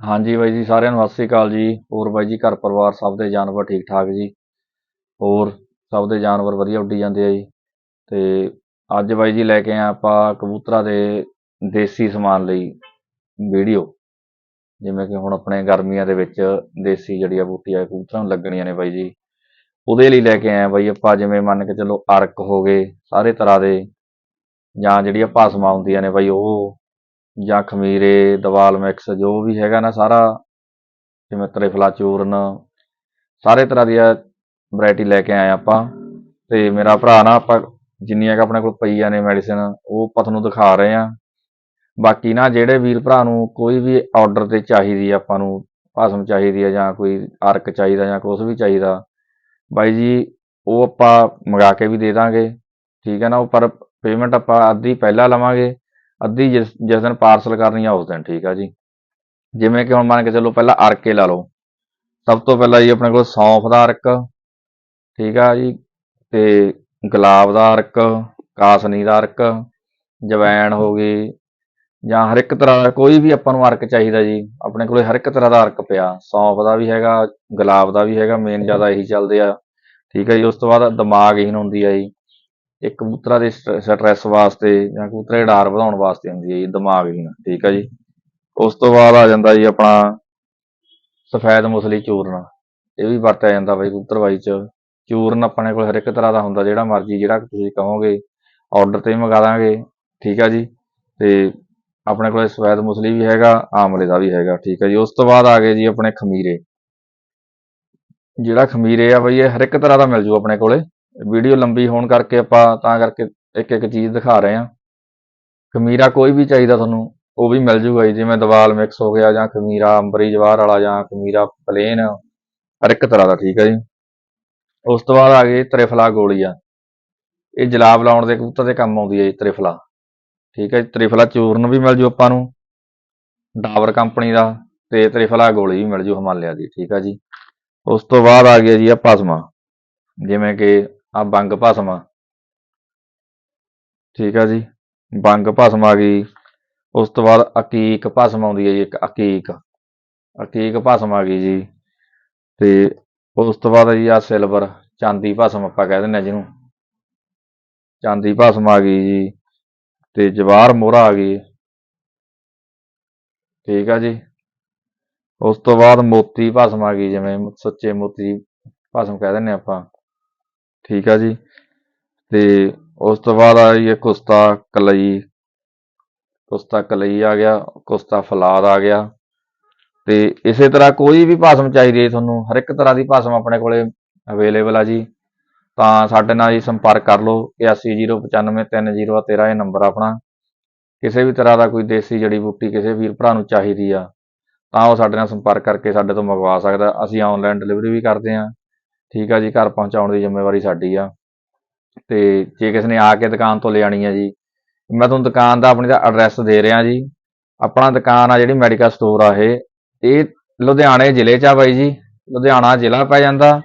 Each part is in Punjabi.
ਹਾਂਜੀ ਬਾਈ ਜੀ, ਸਾਰਿਆਂ ਨੂੰ ਸਤਿ ਸ੍ਰੀ ਅਕਾਲ ਜੀ। ਹੋਰ ਬਾਈ ਜੀ, ਘਰ ਪਰਿਵਾਰ ਸਭ ਦੇ ਜਾਨਵਰ ਠੀਕ ਠਾਕ ਜੀ? ਹੋਰ ਸਭ ਦੇ ਜਾਨਵਰ ਵਧੀਆ ਉੱਡੀ ਜਾਂਦੇ ਆ ਜੀ। ਤੇ ਅੱਜ ਬਾਈ ਜੀ ਲੈ ਕੇ ਆਏ ਆਪਾਂ ਕਬੂਤਰਾਂ ਦੇ ਦੇਸੀ ਸਮਾਨ ਲਈ ਵੀਡੀਓ। ਜਿਵੇਂ ਕਿ ਹੁਣ ਆਪਣੇ ਗਰਮੀਆਂ ਦੇ ਵਿੱਚ ਦੇਸੀ ਜੜੀਆਂ ਬੂਟੀਆਂ, ਕਬੂਤਰਾਂ ਨੂੰ ਲੱਗਣੀਆਂ ਨੇ ਬਾਈ ਜੀ। ਉਹਦੇ ਲਈ ਲੈ ਕੇ ਆਏ ਆ ਬਾਈ ਆਪਾਂ, ਜਿਵੇਂ ਮੰਨ ਕੇ ਚੱਲੋ ਅਰਕ ਹੋ ਗਏ, ਸਾਰੇ ਤਰ੍ਹਾਂ ਦੇ ਜਾਂ ਜਿਹੜੀਆਂ ਭਾਸਮਾਂ ਹੁੰਦੀਆਂ ਨੇ ਬਾਈ ਉਹ ਜਾਂ ਖਮੀਰੇ ਦਵਾਲ ਮਿਕਸ, ਜੋ ਵੀ ਹੈਗਾ ਨਾ ਸਾਰਾ, ਜਿਵੇਂ ਤ੍ਰਿਫਲਾ ਚੂਰਨ, ਸਾਰੇ ਤਰ੍ਹਾਂ ਦੀਆਂ ਵੈਰਾਈਟੀ ਲੈ ਕੇ ਆਏ ਆਪਾਂ। ਤੇ ਮੇਰਾ ਭਰਾ ਨਾ ਆਪਾਂ ਜਿੰਨੀਆਂ ਕਿ ਆਪਣੇ ਕੋਲ ਪਈਆਂ ਨੇ ਮੈਡੀਸਿਨ ਉਹ ਆਪਾਂ ਤੁਹਾਨੂੰ ਦਿਖਾ ਰਹੇ ਆ ਬਾਕੀ ਨਾ ਜਿਹੜੇ ਵੀਰ ਭਰਾ ਨੂੰ ਕੋਈ ਵੀ ਆਰਡਰ ਤੇ ਚਾਹੀਦੀ ਆਪਾਂ ਨੂੰ, ਭਾਸਮ ਚਾਹੀਦੀ ਹੈ ਜਾਂ ਕੋਈ ਅਰਕ ਚਾਹੀਦਾ ਜਾਂ ਕੁਝ ਵੀ ਚਾਹੀਦਾ, ਬਾਈ ਜੀ, ਉਹ ਆਪਾਂ ਮੰਗਾ ਕੇ ਵੀ ਦੇ ਦਾਂਗੇ। ਠੀਕ ਹੈ ਨਾ, ਉਹ ਪਰ ਪੇਮੈਂਟ ਆਪਾਂ ਅੱਧੀ ਪਹਿਲਾਂ ਲਵਾਂਗੇ। ਅੱਧੀ ਜਿਸ ਜਿਸ ਦਿਨ ਪਾਰਸਲ ਕਰਨੀ ਆ ਉਸ ਦਿਨ, ਠੀਕ ਆ ਜੀ। ਜਿਵੇਂ ਕਿ ਹੁਣ ਮੰਨ ਕੇ ਚੱਲੋ ਪਹਿਲਾਂ ਅਰਕੇ ਲਾ ਲਓ। ਸਭ ਤੋਂ ਪਹਿਲਾਂ ਜੀ ਆਪਣੇ ਕੋਲ ਸੌਂਫ ਦਾ ਅਰਕ ਠੀਕ ਆ ਜੀ, ਤੇ ਗੁਲਾਬ ਦਾ ਅਰਕ ਕਾਸਨੀ ਦਾ ਅਰਕ ਜਵੈਣ ਹੋ ਗਈ, ਜਾਂ ਹਰ ਇੱਕ ਤਰ੍ਹਾਂ ਦਾ ਕੋਈ ਵੀ ਆਪਾਂ ਨੂੰ ਅਰਕ ਚਾਹੀਦਾ ਜੀ, ਆਪਣੇ ਕੋਲੇ ਹਰ ਇੱਕ ਤਰ੍ਹਾਂ ਦਾ ਅਰਕ ਪਿਆ। ਸੌਂਫ ਦਾ ਵੀ ਹੈਗਾ, ਗੁਲਾਬ ਦਾ ਵੀ ਹੈਗਾ ਮੇਨ ਜ਼ਿਆਦਾ ਇਹੀ ਚੱਲਦੇ ਆ। ਠੀਕ ਹੈ ਜੀ, ਉਸ ਤੋਂ ਬਾਅਦ ਦਿਮਾਗ ਦਿਮਾਗਹੀਨ ਹੁੰਦੀ ਆ ਜੀ। ਇਹ ਕਬੂਤਰਾਂ ਦੇ ਸਟ੍ਰੈਸ ਵਾਸਤੇ ਜਾਂ ਕਬੂਤਰਾਂ ਦੀ ਡਾਰ ਵਧਾਉਣ ਵਾਸਤੇ ਹੁੰਦੀ ਹੈ ਜੀ, ਦਿਮਾਗ ਦਿਮਾਗਹੀਨ ਠੀਕ ਹੈ ਜੀ? ਉਸ ਤੋਂ ਬਾਅਦ ਆ ਜਾਂਦਾ ਜੀ ਆਪਣਾ ਸਫੈਦ ਮੁਸਲੀ ਚੂਰਨ। ਇਹ ਵੀ ਵਰਤਿਆ ਜਾਂਦਾ ਬਾਈ ਕਬੂਤਰਬਾਈ ਚ। ਚੂਰਨ ਆਪਣੇ ਕੋਲ ਹਰ ਇੱਕ ਤਰ੍ਹਾਂ ਦਾ ਹੁੰਦਾ, ਜਿਹੜਾ ਮਰਜ਼ੀ, ਜਿਹੜਾ ਤੁਸੀਂ ਕਹੋਗੇ ਆਰਡਰ ਤੇ ਵੀ ਮੰਗਾ ਦਾਂਗੇ, ਠੀਕ ਆ ਜੀ? ਤੇ ਆਪਣੇ ਕੋਲ ਸਫੈਦ ਮੁਸਲੀ ਵੀ ਹੈਗਾ, ਆਮਲੇ ਦਾ ਵੀ ਹੈਗਾ, ਠੀਕ ਹੈ ਜੀ? ਉਸ ਤੋਂ ਬਾਅਦ ਆ ਗਏ ਜੀ ਆਪਣੇ ਖਮੀਰੇ। ਜਿਹੜਾ ਖਮੀਰੇ ਆ ਬਈ, ਇਹ ਹਰ ਇੱਕ ਤਰ੍ਹਾਂ ਦਾ ਮਿਲ ਜੂ ਆਪਣੇ ਕੋਲੇ। ਵੀਡੀਓ ਲੰਬੀ ਹੋਣ ਕਰਕੇ ਆਪਾਂ ਤਾਂ ਕਰਕੇ ਇੱਕ ਇੱਕ ਚੀਜ਼ ਦਿਖਾ ਰਹੇ ਹਾਂ। ਖਮੀਰਾ ਕੋਈ ਵੀ ਚਾਹੀਦਾ ਤੁਹਾਨੂੰ, ਉਹ ਵੀ ਮਿਲ ਜੂਗਾ ਜੀ। ਜਿਵੇਂ ਦਵਾਲ ਮਿਕਸ ਹੋ ਗਿਆ ਜਾਂ ਖਮੀਰਾ ਅੰਬਰੀ ਜਵਾਰ ਵਾਲਾ ਜਾਂ ਖਮੀਰਾ ਪਲੇਨ ਹਰ ਇੱਕ ਤਰ੍ਹਾਂ ਦਾ ਠੀਕ ਹੈ ਜੀ। ਉਸ ਤੋਂ ਬਾਅਦ ਆ ਗਈ ਤ੍ਰਿਫਲਾ ਗੋਲੀ ਆ ਇਹ ਜਲਾਬ ਲਾਉਣ ਦੇ ਕਬੂਤਰ ਦੇ ਕੰਮ ਆਉਂਦੀ ਹੈ ਜੀ, ਤ੍ਰਿਫਲਾ। ਠੀਕ ਹੈ ਜੀ, ਤ੍ਰਿਫਲਾ ਚੂਰਨ ਵੀ ਮਿਲ ਜੂ ਆਪਾਂ ਨੂੰ। ਡਾਬਰ ਕੰਪਨੀ ਦਾ ਤੇ ਤ੍ਰਿਫਲਾ ਗੋਲੀ ਵੀ ਮਿਲ ਜੂ ਹਿਮਾਲਿਆ ਦੀ, ਠੀਕ ਹੈ ਜੀ। ਉਸ ਤੋਂ ਬਾਅਦ ਆ ਗਿਆ ਜੀ ਆ ਭਸਮਾ ਜਿਵੇਂ ਕਿ ਆ ਬੰਗ ਭਸਮ। ਠੀਕ ਆ ਜੀ। ਬੰਗ ਭਸਮ ਆ ਗਈ। ਉਸ ਤੋਂ ਬਾਅਦ ਅਕੀਕ ਭਸਮ ਆਉਂਦੀ ਹੈ ਜੀ, ਇੱਕ ਅਕੀਕ। ਅਕੀਕ ਭਸਮ ਆ ਗਈ ਜੀ। ਤੇ ਉਸ ਤੋਂ ਬਾਅਦ ਜੀ, ਆ ਸਿਲਵਰ ਚਾਂਦੀ ਭਸਮ ਆਪਾਂ ਕਹਿ ਦਿੰਦੇ ਆ ਜਿਹਨੂੰ। ਚਾਂਦੀ ਭਸਮ ਆ ਗਈ ਜੀ। ਤੇ ਜਵਾਰ ਮੋਹਰਾ ਆ ਗਈ। ਠੀਕ ਆ ਜੀ। ਉਸ ਤੋਂ ਬਾਅਦ ਮੋਤੀ ਭਸਮ ਆ ਗਈ, ਜਿਵੇਂ ਸੱਚੇ ਮੋਤੀ ਭਸਮ ਕਹਿ ਦਿੰਦੇ ਆਪਾਂ। ਠੀਕ ਆ ਜੀ। ਤੇ ਉਸ ਤੋਂ ਬਾਅਦ ਆ ਜੀ ਕੁਸਤਾ ਕਲਈ। ਕੁਸਤਾ ਕਲਈ ਆ ਗਿਆ, ਕੁਸਤਾ ਫਲਾਦ ਆ ਗਿਆ। ਤੇ ਇਸੇ ਤਰ੍ਹਾਂ ਕੋਈ ਵੀ ਭਾਸ਼ਮ ਚਾਹੀਦੀ ਹੈ ਤੁਹਾਨੂੰ, ਹਰ ਇੱਕ ਤਰ੍ਹਾਂ ਦੀ ਭਾਸ਼ਮ ਆਪਣੇ ਕੋਲੇ ਅਵੇਲੇਬਲ ਆ ਜੀ। ਤਾਂ ਸਾਡੇ ਨਾਲ ਜੀ ਸੰਪਰਕ ਕਰ ਲਓ 81095303 ਇਹ ਨੰਬਰ ਆਪਣਾ। ਕਿਸੇ ਵੀ ਤਰ੍ਹਾਂ ਦਾ ਕੋਈ ਦੇਸੀ ਜੜੀ ਬੂਟੀ ਕਿਸੇ ਵੀਰ ਭਰਾ ਨੂੰ ਚਾਹੀਦੀ ਆ, ਤਾਂ ਉਹ ਸਾਡੇ ਨਾਲ ਸੰਪਰਕ ਕਰਕੇ ਸਾਡੇ ਤੋਂ ਮੰਗਵਾ ਸਕਦਾ। ਅਸੀਂ ਆਨਲਾਈਨ ਡਿਲੀਵਰੀ ਵੀ ਕਰਦੇ ਹਾਂ। ਠੀਕ ਆ ਜੀ, ਘਰ ਪਹੁੰਚਾਉਣ ਦੀ ਜ਼ਿੰਮੇਵਾਰੀ ਸਾਡੀ ਆ। ਤੇ ਜੇ ਕਿਸੇ ਨੇ ਆ ਕੇ ਦੁਕਾਨ ਤੋਂ ਲਿਆਣੀ ਆ ਜੀ, ਮੈਂ ਤੁਹਾਨੂੰ ਦੁਕਾਨ ਦਾ ਆਪਣੀ ਦਾ ਐਡਰੈਸ ਦੇ ਰਿਹਾ ਜੀ। ਆਪਣਾ ਦੁਕਾਨ ਆ ਜਿਹੜੀ ਮੈਡੀਕਲ ਸਟੋਰ ਆ ਇਹ। ਇਹ ਲੁਧਿਆਣੇ ਜ਼ਿਲ੍ਹੇ 'ਚ ਆ ਬਾਈ ਜੀ। ਲੁਧਿਆਣਾ ਜ਼ਿਲ੍ਹਾ ਪੈ ਜਾਂਦਾ।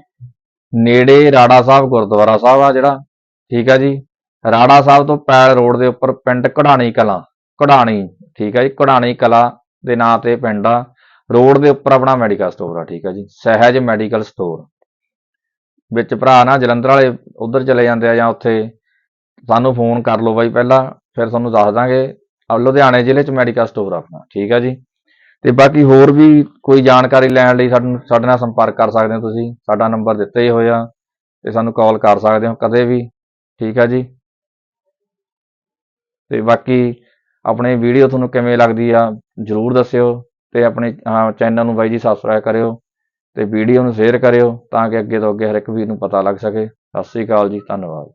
ਨੇੜੇ ਰਾੜਾ ਸਾਹਿਬ, ਗੁਰਦੁਆਰਾ ਸਾਹਿਬ ਆ ਜਿਹੜਾ। ਠੀਕ ਆ ਜੀ। ਰਾੜਾ ਸਾਹਿਬ ਤੋਂ ਪੈਲ ਰੋਡ ਦੇ ਉੱਪਰ ਪਿੰਡ ਕਢਾਣੀ ਕਲਾਂ। ਕਢਾਣੀ, ਠੀਕ ਆ ਜੀ, ਕਢਾਣੀ ਕਲਾ ਦੇ ਨਾਂ ਤੇ ਪਿੰਡ ਆ। ਰੋਡ ਦੇ ਉੱਪਰ ਆਪਣਾ ਮੈਡੀਕਲ ਸਟੋਰ ਆ, ਠੀਕ ਆ ਜੀ। ਸਹਿਜ ਮੈਡੀਕਲ ਸਟੋਰ ਵਿੱਚ ਭਰਾ ਨਾ ਜਲੰਧਰ ਵਾਲੇ ਉਧਰ ਚਲੇ ਜਾਂਦੇ ਆ ਜਾਂ ਉੱਥੇ, ਸਾਨੂੰ ਫੋਨ ਕਰ ਲਓ ਬਾਈ ਪਹਿਲਾਂ, ਫਿਰ ਤੁਹਾਨੂੰ ਦੱਸ ਦਾਂਗੇ। ਲੁਧਿਆਣੇ ਜ਼ਿਲ੍ਹੇ 'ਚ ਮੈਡੀਕਲ ਸਟੋਰ ਆਪਣਾ, ਠੀਕ ਆ ਜੀ? ਤੇ ਬਾਕੀ ਹੋਰ ਵੀ ਕੋਈ ਜਾਣਕਾਰੀ ਲੈਣ ਲਈ ਸਾਨੂੰ, ਸਾਡੇ ਨਾਲ ਸੰਪਰਕ ਕਰ ਸਕਦੇ ਹੋ ਤੁਸੀਂ। ਸਾਡਾ ਨੰਬਰ ਦਿੱਤਾ ਹੀ ਹੋਇਆ ਤੇ ਸਾਨੂੰ ਕਾਲ ਕਰ ਸਕਦੇ ਹੋ ਕਦੇ ਵੀ, ਠੀਕ ਆ ਜੀ? ਤੇ ਬਾਕੀ ਆਪਣੇ ਵੀਡੀਓ ਤੁਹਾਨੂੰ ਕਿਵੇਂ ਲੱਗਦੀ ਆ, ਜਰੂਰ ਦੱਸਿਓ। ਤੇ ਆਪਣੇ ਚੈਨਲ ਨੂੰ ਬਾਈ ਜੀ ਸਬਸਕ੍ਰਾਈਬ ਕਰਿਓ। ਤੇ ਵੀਡੀਓ ਨੂੰ ਸ਼ੇਅਰ ਕਰਿਓ ਤਾਂ ਕਿ ਅੱਗੇ ਤੋਂ ਅੱਗੇ ਹਰ ਇੱਕ ਵੀਰ ਨੂੰ ਪਤਾ ਲੱਗ ਸਕੇ। ਸਤਿ ਸ੍ਰੀ ਅਕਾਲ ਜੀ, ਧੰਨਵਾਦ।